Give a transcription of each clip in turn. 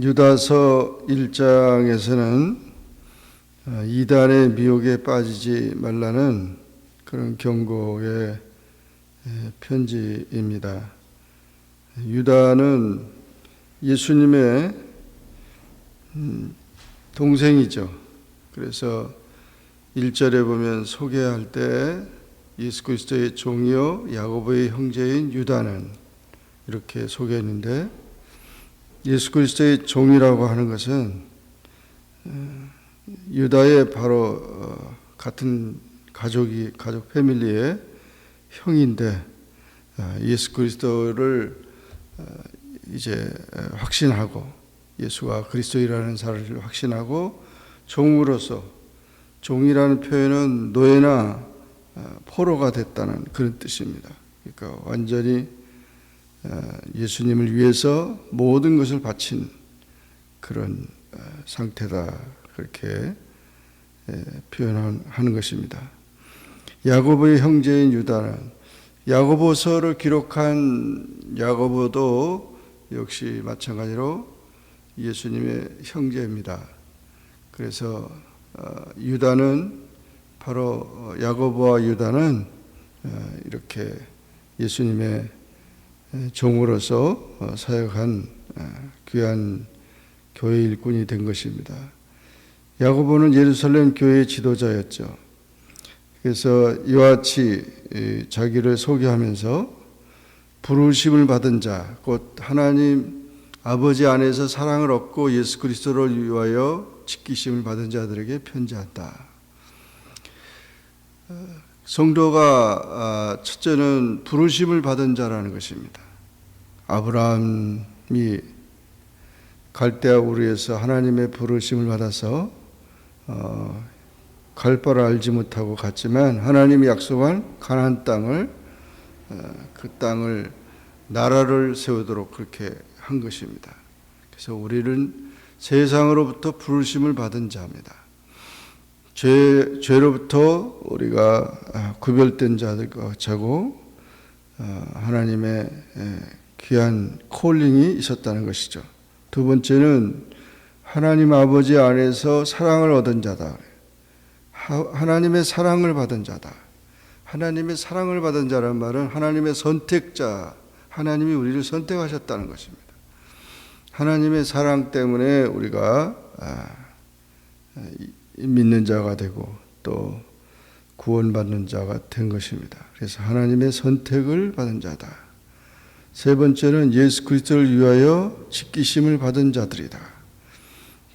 유다서 1장에서는 어, 이단의 미혹에 빠지지 말라는 그런 경고의 에, 편지입니다. 유다는 예수님의 음, 동생이죠. 그래서 1절에 보면 소개할 때 예수 그리스도의 종이요 야고보의 형제인 유다는 이렇게 소개했는데 예수 그리스도의 종이라고 하는 것은 어, 유다의 바로 어, 같은 가족이 가족 패밀리의 형인데 어, 예수 그리스도를 어, 이제 확신하고 예수가 그리스도이라는 사실을 확신하고 종으로서 종이라는 표현은 노예나 포로가 됐다는 그런 뜻입니다. 그러니까 완전히 예수님을 위해서 모든 것을 바친 그런 상태다 그렇게 표현하는 것입니다. 야고보의 형제인 유다는 야고보서를 기록한 야고보도 역시 마찬가지로 예수님의 형제입니다. 그래서 어, 유다는 바로 야고보와 유다는 어, 이렇게 예수님의 종으로서 어, 사역한 귀한 교회 일꾼이 된 것입니다. 야고보는 예루살렘 교회의 지도자였죠. 그래서 이와 같이 자기를 소개하면서 부르심을 받은 자, 곧 하나님 아버지 안에서 사랑을 얻고 예수 그리스도를 위하여 지키심을 받은 자들에게 편지한다. 성도가 아, 첫째는 부르심을 받은 자라는 것입니다. 아브라함이 갈대아 우르에서 하나님의 부르심을 받아서 어, 갈 바를 알지 못하고 갔지만 하나님이 약속한 가나안 땅을 어, 그 땅을 나라를 세우도록 그렇게 한 것입니다. 그래서 우리는 세상으로부터 부르심을 받은 자입니다. 죄, 죄로부터 우리가 아, 구별된 자들과 자고 어, 하나님의 귀한 콜링이 있었다는 것이죠. 두 번째는 하나님 아버지 안에서 사랑을 얻은 자다. 하나님의 사랑을 받은 자다. 하나님의 사랑을 받은 자란 말은 하나님의 선택자, 하나님이 우리를 선택하셨다는 것입니다. 하나님의 사랑 때문에 우리가 아, 믿는 자가 되고 또 구원받는 자가 된 것입니다. 그래서 하나님의 선택을 받은 자다. 세 번째는 예수 그리스도를 위하여 지키심을 받은 자들이다.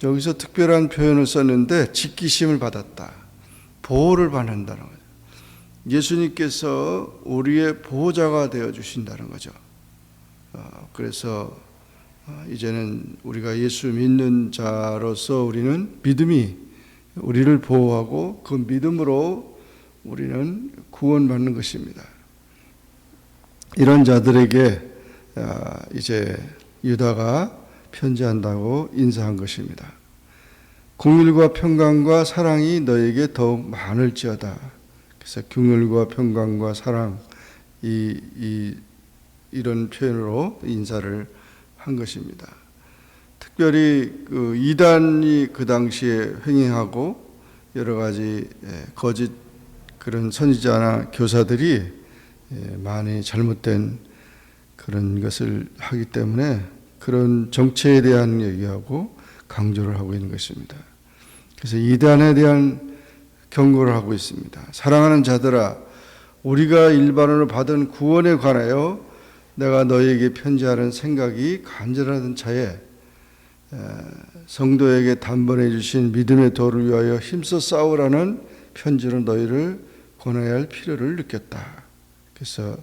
여기서 특별한 표현을 썼는데 지키심을 받았다. 보호를 받는다는 거죠. 예수님께서 우리의 보호자가 되어 주신다는 거죠. 어, 그래서 어, 이제는 우리가 예수 믿는 자로서 우리는 믿음이 우리를 보호하고 그 믿음으로 우리는 구원받는 것입니다. 이런 자들에게 아, 이제 유다가 편지한다고 인사한 것입니다. 궁율과 평강과 사랑이 너에게 더욱 많을지어다. 그래서 궁율과 평강과 사랑 이, 이 이런 표현으로 인사를 한 것입니다. 특별히 그 이단이 그 당시에 횡행하고 여러 가지 예, 거짓 그런 선지자나 교사들이 예, 많이 잘못된 그런 것을 하기 때문에 그런 정체에 대한 얘기하고 강조를 하고 있는 것입니다. 그래서 이단에 대한 경고를 하고 있습니다. 사랑하는 자들아, 우리가 일반으로 받은 구원에 관하여 내가 너에게 편지하는 생각이 간절하던 차에 성도에게 단번해 주신 믿음의 도를 위하여 힘써 싸우라는 편지로 너희를 권해야 할 필요를 느꼈다. 그래서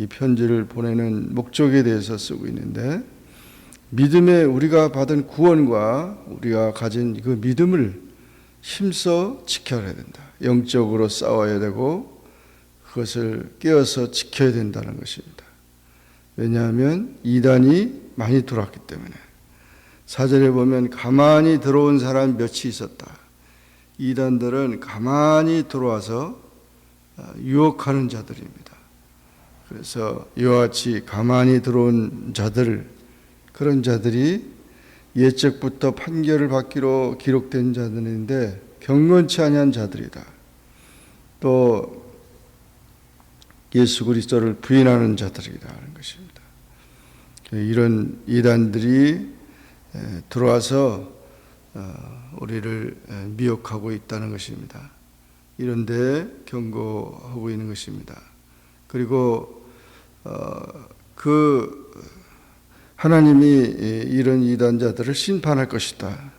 이 편지를 보내는 목적에 대해서 쓰고 있는데 믿음에 우리가 받은 구원과 우리가 가진 그 믿음을 힘써 지켜야 된다. 영적으로 싸워야 되고 그것을 깨어서 지켜야 된다는 것입니다. 왜냐하면 이단이 많이 들어왔기 때문에 사절에 보면 가만히 들어온 사람 몇이 있었다. 이단들은 가만히 들어와서 유혹하는 자들입니다. 그래서 이와 같이 가만히 들어온 자들 그런 자들이 예적부터 판결을 받기로 기록된 자들인데 경건치 아니한 자들이다. 또 예수 그리스도를 부인하는 자들이라는 것입니다. 이런 이단들이 에, 들어와서 어, 우리를 에, 미혹하고 있다는 것입니다. 이런데 경고하고 있는 것입니다. 그리고 어, 그 하나님이 이런 이단자들을 심판할 것이다.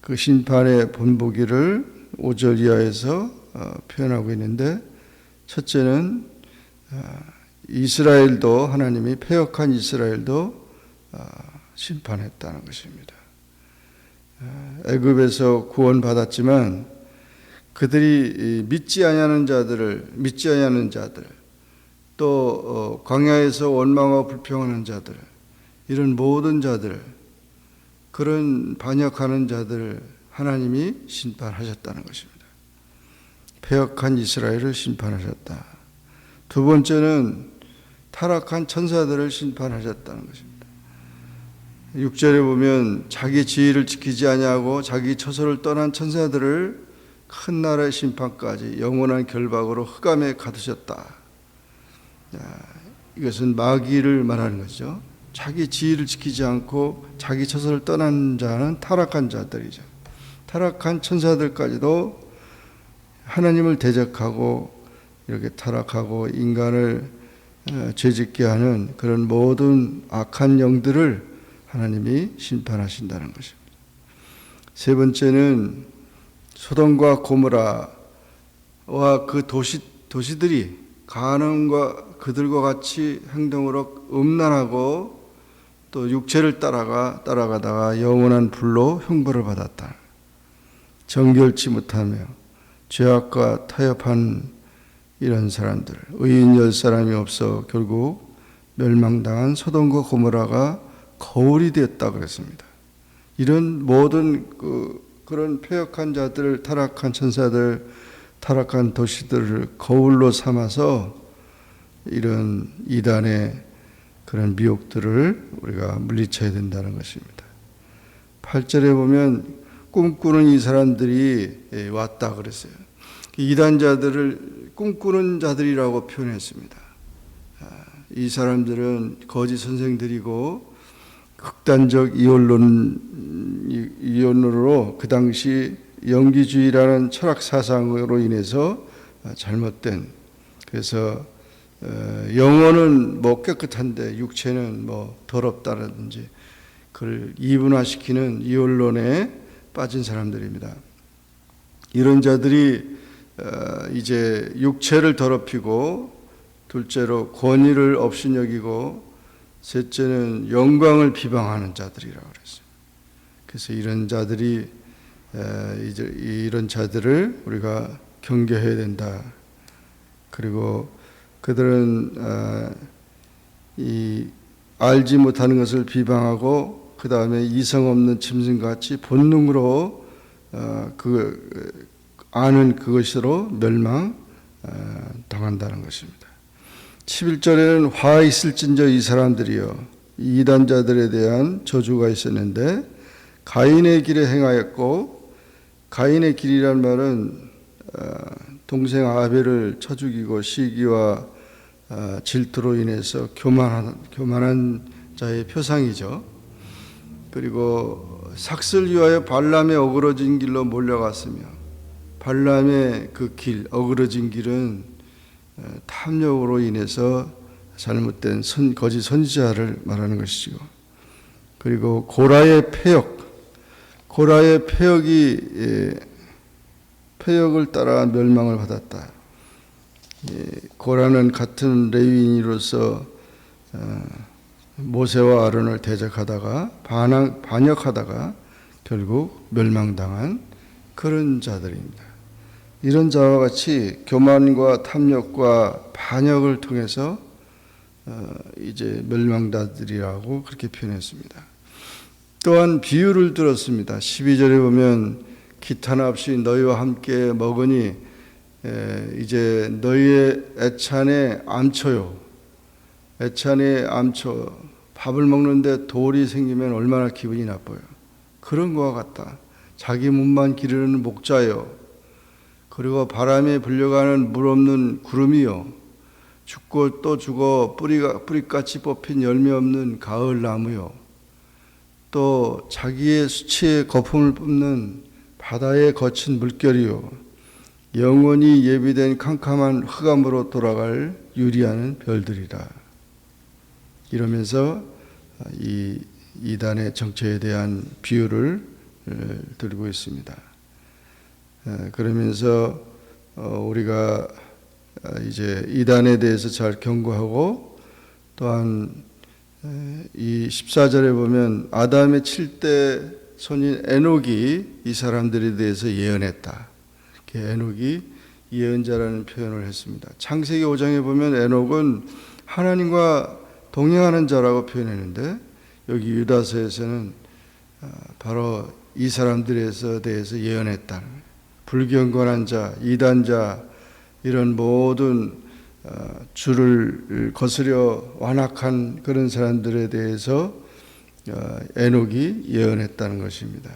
그 심판의 본보기를 5절 이하에서 어, 표현하고 있는데 첫째는 어, 이스라엘도 하나님이 패역한 이스라엘도 어, 심판했다는 것입니다. 어, 애굽에서 구원받았지만 그들이 믿지 아니하는 자들을 믿지 아니하는 자들 또 어, 광야에서 원망하고 불평하는 자들 이런 모든 자들 그런 반역하는 자들 하나님이 심판하셨다는 것입니다. 패역한 이스라엘을 심판하셨다. 두 번째는 타락한 천사들을 심판하셨다는 것입니다. 6절에 보면 자기 지위를 지키지 아니하고 자기 처소를 떠난 천사들을 큰 나라의 심판까지 영원한 결박으로 흑암에 가두셨다. 이것은 마귀를 말하는 거죠. 자기 지위를 지키지 않고 자기 처소를 떠난 자는 타락한 자들이죠. 타락한 천사들까지도 하나님을 대적하고 이렇게 타락하고 인간을 어, 죄짓게 하는 그런 모든 악한 영들을 하나님이 심판하신다는 것입니다. 세 번째는 소돔과 고모라와 그 도시 도시들이 가늠과 그들과 같이 행동으로 음란하고 또 육체를 따라가 따라가다가 영원한 불로 형벌을 받았다. 정결치 못하며 죄악과 타협한 이런 사람들, 의인 열 사람이 없어 결국 멸망당한 소돔과 고모라가 거울이 되었다 그랬습니다. 이런 모든 그 그런 폐역한 자들, 타락한 천사들, 타락한 도시들을 거울로 삼아서 이런 이단의 그런 미혹들을 우리가 물리쳐야 된다는 것입니다. 8절에 보면 꿈꾸는 이 사람들이 예, 왔다 그랬어요. 이단자들을 꿈꾸는 자들이라고 표현했습니다. 아, 이 사람들은 거짓 선생들이고 극단적 이혼론 이혼론으로 그 당시 영기주의라는 철학 사상으로 인해서 잘못된 그래서 어, 영혼은 뭐 깨끗한데 육체는 뭐 더럽다라든지 그를 이분화시키는 이혼론에 빠진 사람들입니다. 이런 자들이 어, 이제 육체를 더럽히고 둘째로 권위를 업신여기고 셋째는 영광을 비방하는 자들이라고 그랬어요. 그래서 이런 자들이 이제 이런 자들을 우리가 경계해야 된다. 그리고 그들은 어, 이 알지 못하는 것을 비방하고 그 다음에 이성 없는 짐승같이 본능으로 어, 그 아는 그것으로 멸망 어, 당한다는 것입니다. 11절에는 화 있을진저 이 사람들이요 이단자들에 대한 저주가 있었는데 가인의 길에 행하였고 가인의 길이란 말은 어, 동생 아벨을 쳐 죽이고 시기와 어, 질투로 인해서 교만한 교만한 자의 표상이죠. 그리고 삭슬 위하여 발람의 어그러진 길로 몰려갔으며 발람의 그 길, 어그러진 길은 어, 탐욕으로 인해서 잘못된 선, 거짓 선지자를 말하는 것이죠. 그리고 고라의 폐역, 고라의 폐역이 예, 폐역을 따라 멸망을 받았다. 예, 고라는 같은 레위인으로서 어, 모세와 아론을 대적하다가 반항, 반역하다가 결국 멸망당한 그런 자들입니다. 이런 자와 같이 교만과 탐욕과 반역을 통해서 어, 이제 멸망자들이라고 그렇게 표현했습니다. 또한 비유를 들었습니다. 12절에 보면 기타나 없이 너희와 함께 먹으니 이제 너희의 애찬의 암초요. 애찬의 암초 밥을 먹는데 돌이 생기면 얼마나 기분이 나빠요. 그런 거와 같다. 자기 몸만 기르는 목자요. 그리고 바람에 불려가는 물 없는 구름이요. 죽고 또 죽어 뿌리가 뿌리같이 뽑힌 열매 없는 가을 나무요. 또 자기의 수치의 거품을 뿜는 바다의 거친 물결이요. 영원히 예비된 캄캄한 흑암으로 돌아갈 유리하는 별들이라. 이러면서 이 이단의 정체에 대한 비유를 에, 들고 있습니다. 에, 그러면서 어, 우리가 아, 이제 이단에 대해서 잘 경고하고 또한 에, 이 14절에 보면 아담의 7대 손인 에녹이 이 사람들에 대해서 예언했다. 이렇게 에녹이 예언자라는 표현을 했습니다. 창세기 5장에 보면 에녹은 하나님과 동행하는 자라고 표현했는데 여기 유다서에서는 아, 바로 이 사람들에서 대해서 예언했다. 불경건한 자, 이단자 이런 모든 어, 주를 거스려 완악한 그런 사람들에 대해서 어, 에녹이 예언했다는 것입니다.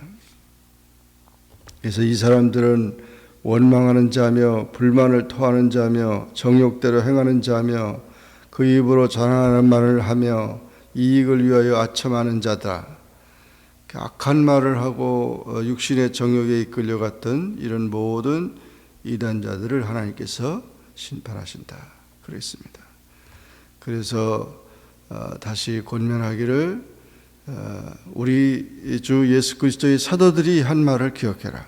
그래서 이 사람들은 원망하는 자며 불만을 토하는 자며 정욕대로 행하는 자며 그 입으로 자랑하는 말을 하며 이익을 위하여 아첨하는 자다. 악한 말을 하고 어, 육신의 정욕에 이끌려갔던 이런 모든 이단자들을 하나님께서 심판하신다. 그랬습니다. 그래서 어, 다시 권면하기를 어, 우리 주 예수 그리스도의 사도들이 한 말을 기억해라.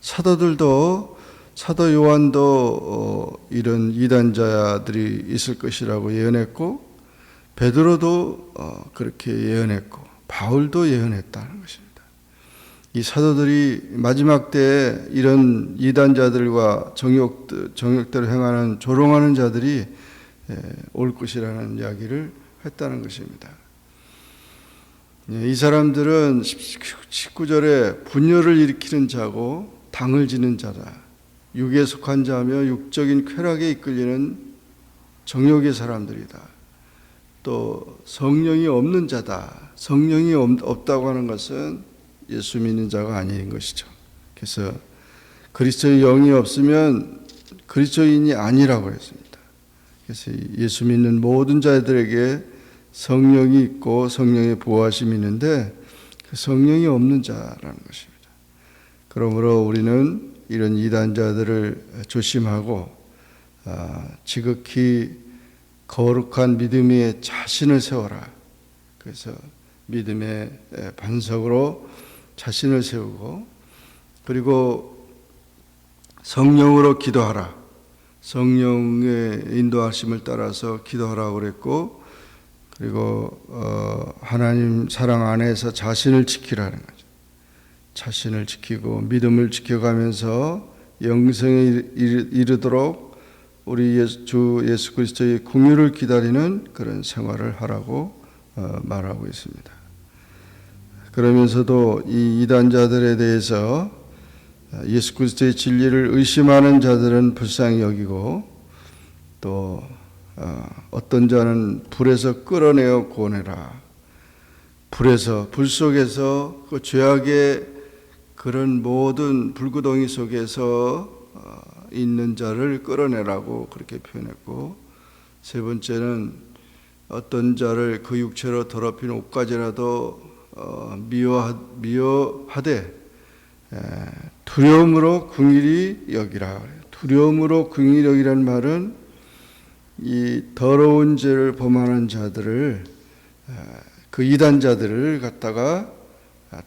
사도들도 사도 요한도 어, 이런 이단자들이 있을 것이라고 예언했고 베드로도 어, 그렇게 예언했고 바울도 예언했다는 것입니다. 이 사도들이 마지막 때에 이런 이단자들과 정욕 정욕대로 행하는 조롱하는 자들이 예, 올 것이라는 이야기를 했다는 것입니다. 예, 이 사람들은 19절에 분열을 일으키는 자고 당을 지는 자다. 육에 속한 자며 육적인 쾌락에 이끌리는 정욕의 사람들이다. 또 성령이 없는 자다. 성령이 없다고 하는 것은 예수 믿는 자가 아닌 것이죠. 그래서 그리스도의 영이 없으면 그리스도인이 아니라고 했습니다. 그래서 예수 믿는 모든 자들에게 성령이 있고 성령의 보호하심이 있는데 그 성령이 없는 자라는 것입니다. 그러므로 우리는 이런 이단자들을 조심하고 아, 지극히 거룩한 믿음의 자신을 세워라. 그래서 믿음의 반석으로 자신을 세우고 그리고 성령으로 기도하라. 성령의 인도하심을 따라서 기도하라고 그랬고 그리고 어, 하나님 사랑 안에서 자신을 지키라는 거죠. 자신을 지키고 믿음을 지켜가면서 영생에 이르도록 우리 예수, 주 예수 그리스도의 궁유를 기다리는 그런 생활을 하라고 어, 말하고 있습니다. 그러면서도 이 이단자들에 대해서 예수 그리스도의 진리를 의심하는 자들은 불쌍히 여기고 또 어, 어떤 자는 불에서 끌어내어 구원해라. 불에서 불 속에서 그 죄악의 그런 모든 불구덩이 속에서 어, 있는 자를 끌어내라고 그렇게 표현했고 세 번째는 어떤 자를 그 육체로 더럽힌 옷까지라도 어, 미워하, 미워하되 두려움으로 궁일이 여기라. 두려움으로 궁일이 여기라는 말은 이 더러운 죄를 범하는 자들을 그 이단자들을 갖다가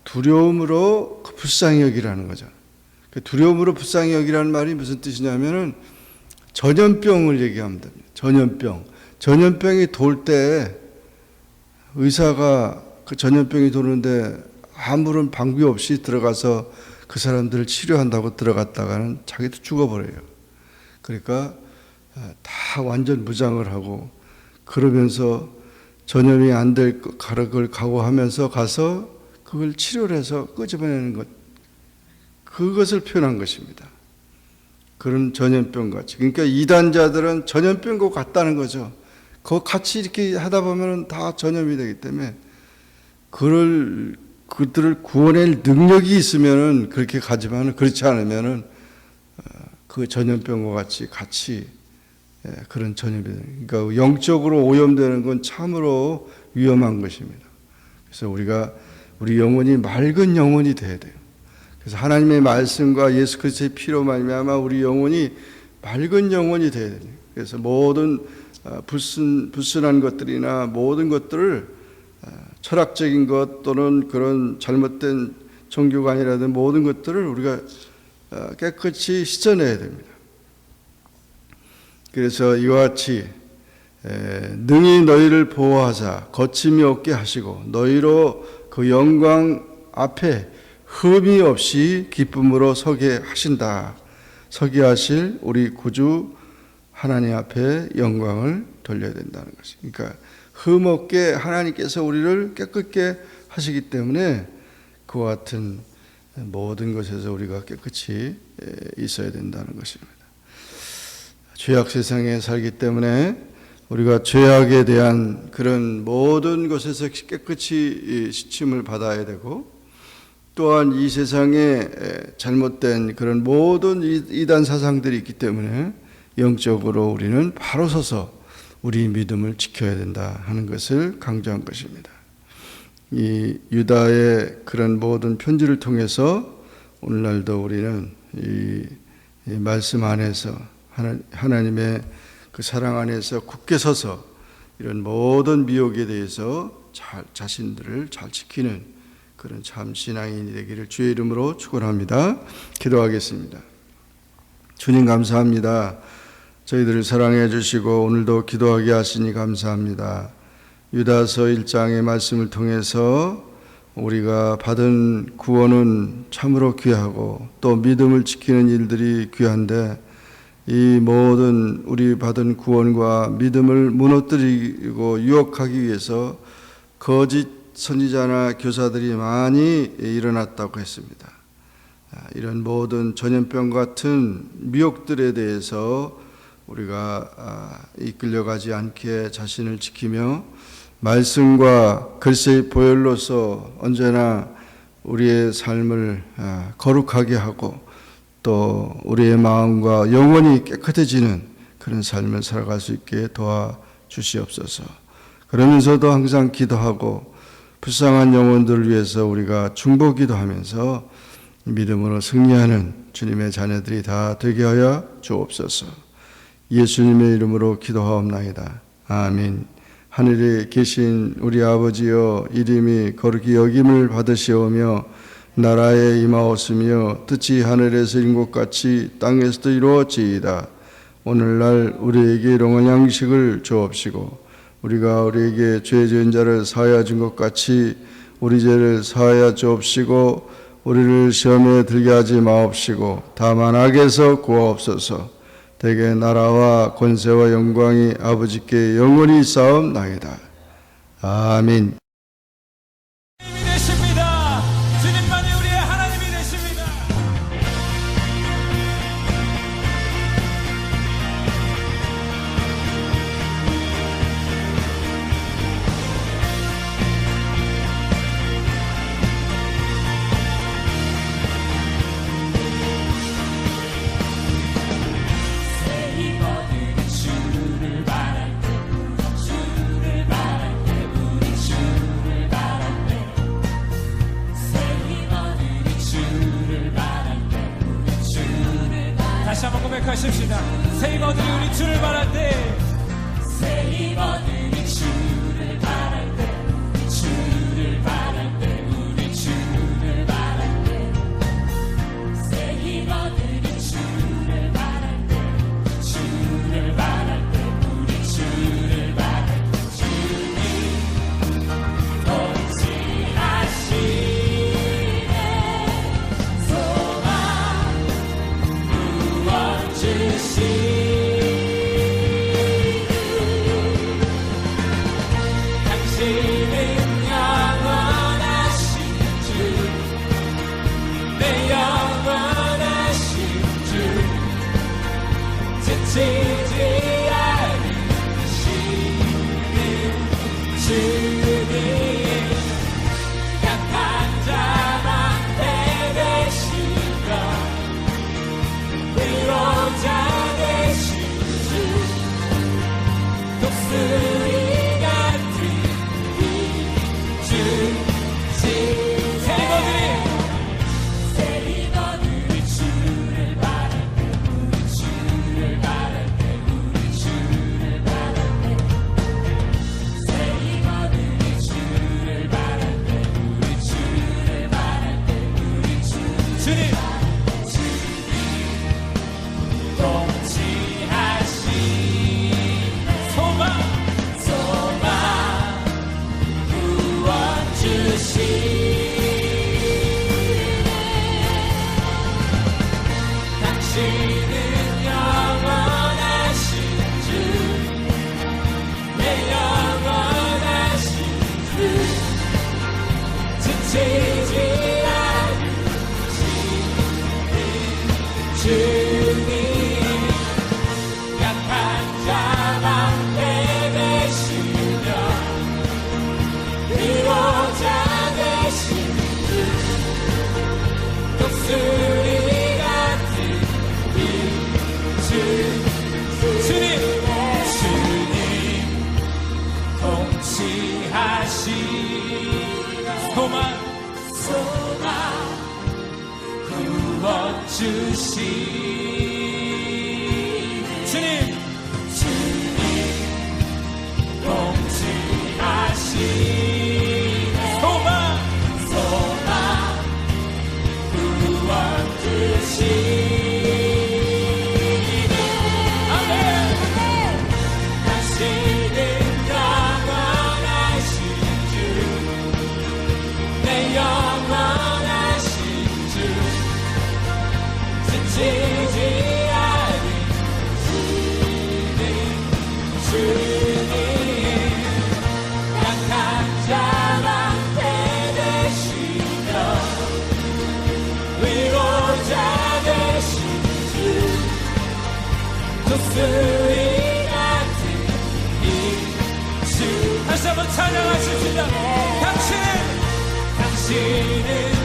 두려움으로 그 불쌍히 여기라는 거죠. 그 두려움으로 불쌍히 여기라는 말이 무슨 뜻이냐면은 전염병을 얘기하면 됩니다. 전염병. 전염병이 돌 때 의사가 그 전염병이 도는데 아무런 방비 없이 들어가서 그 사람들을 치료한다고 들어갔다가는 자기도 죽어버려요. 그러니까 다 완전 무장을 하고 그러면서 전염이 안 될 가락을 각오하면서 가서 그걸 치료를 해서 끄집어내는 것 그것을 표현한 것입니다. 그런 전염병 같이. 그러니까 이단자들은 전염병과 같다는 거죠. 그 같이 이렇게 하다 보면은 다 전염이 되기 때문에 그를 그들을 구원할 능력이 있으면은 그렇게 가지만은 그렇지 않으면은 어, 그 전염병과 같이 같이 예, 그런 전염이 되는 그러니까 영적으로 오염되는 건 참으로 위험한 것입니다. 그래서 우리가 우리 영혼이 맑은 영혼이 돼야 돼요. 그래서 하나님의 말씀과 예수 그리스도의 피로 말미암아 우리 영혼이 맑은 영혼이 돼야 돼요. 그래서 모든 어, 불순 불순한 것들이나 모든 것들을 어, 철학적인 것 또는 그런 잘못된 종교관이라든 모든 것들을 우리가 어, 깨끗이 씻어내야 됩니다. 그래서 이와 같이 에, 능히 너희를 보호하사 거침이 없게 하시고 너희로 그 영광 앞에 흠이 없이 기쁨으로 서게 하신다. 서게 하실 우리 구주 하나님 앞에 영광을 돌려야 된다는 것이. 그러니까 흠 없게 하나님께서 우리를 깨끗게 하시기 때문에 그와 같은 모든 것에서 우리가 깨끗이 있어야 된다는 것입니다. 죄악 세상에 살기 때문에 우리가 죄악에 대한 그런 모든 것에서 깨끗이 시침을 받아야 되고 또한 이 세상에 잘못된 그런 모든 이단 사상들이 있기 때문에 영적으로 우리는 바로 서서 우리 믿음을 지켜야 된다 하는 것을 강조한 것입니다. 이 유다의 그런 모든 편지를 통해서 오늘날도 우리는 이, 이 말씀 안에서 하나, 님의그 사랑 안에서 굳게 서서 이런 모든 미혹에 대해서 잘, 자신들을 잘 지키는 그런 참 신앙인이 되기를 주의 이름으로 축원합니다. 기도하겠습니다. 주님 감사합니다. 저희들을 사랑해 주시고 오늘도 기도하게 하시니 감사합니다. 유다서 1장의 말씀을 통해서 우리가 받은 구원은 참으로 귀하고 또 믿음을 지키는 일들이 귀한데 이 모든 우리 받은 구원과 믿음을 무너뜨리고 유혹하기 위해서 거짓 선지자나 교사들이 많이 일어났다고 했습니다. 아, 이런 모든 전염병 같은 미혹들에 대해서 우리가 아, 이끌려가지 않게 자신을 지키며 말씀과 글쎄의 보혈로서 언제나 우리의 삶을 아, 거룩하게 하고 또 우리의 마음과 영혼이 깨끗해지는 그런 삶을 살아갈 수 있게 도와 주시옵소서. 그러면서도 항상 기도하고 불쌍한 영혼들을 위해서 우리가 중보 기도하면서 믿음으로 승리하는 주님의 자녀들이 다 되게 하여 주옵소서. 예수님의 이름으로 기도하옵나이다. 아멘. 하늘에 계신 우리 아버지여 이름이 거룩히 여김을 받으시오며 나라에 임하옵으며 뜻이 하늘에서 이룬 것 같이 땅에서도 이루어지이다. 오늘날 우리에게 일용할 양식을 주옵시고 우리가 우리에게 죄 지은 자를 사하여 준 것 같이 우리 죄를 사하여 주옵시고 우리를 시험에 들게 하지 마옵시고 다만 악에서 구하옵소서 대개 나라와 권세와 영광이 아버지께 영원히 싸움나이다. 아멘. see. to see. 다시 한번 찬양하십시다. 당신은 당신은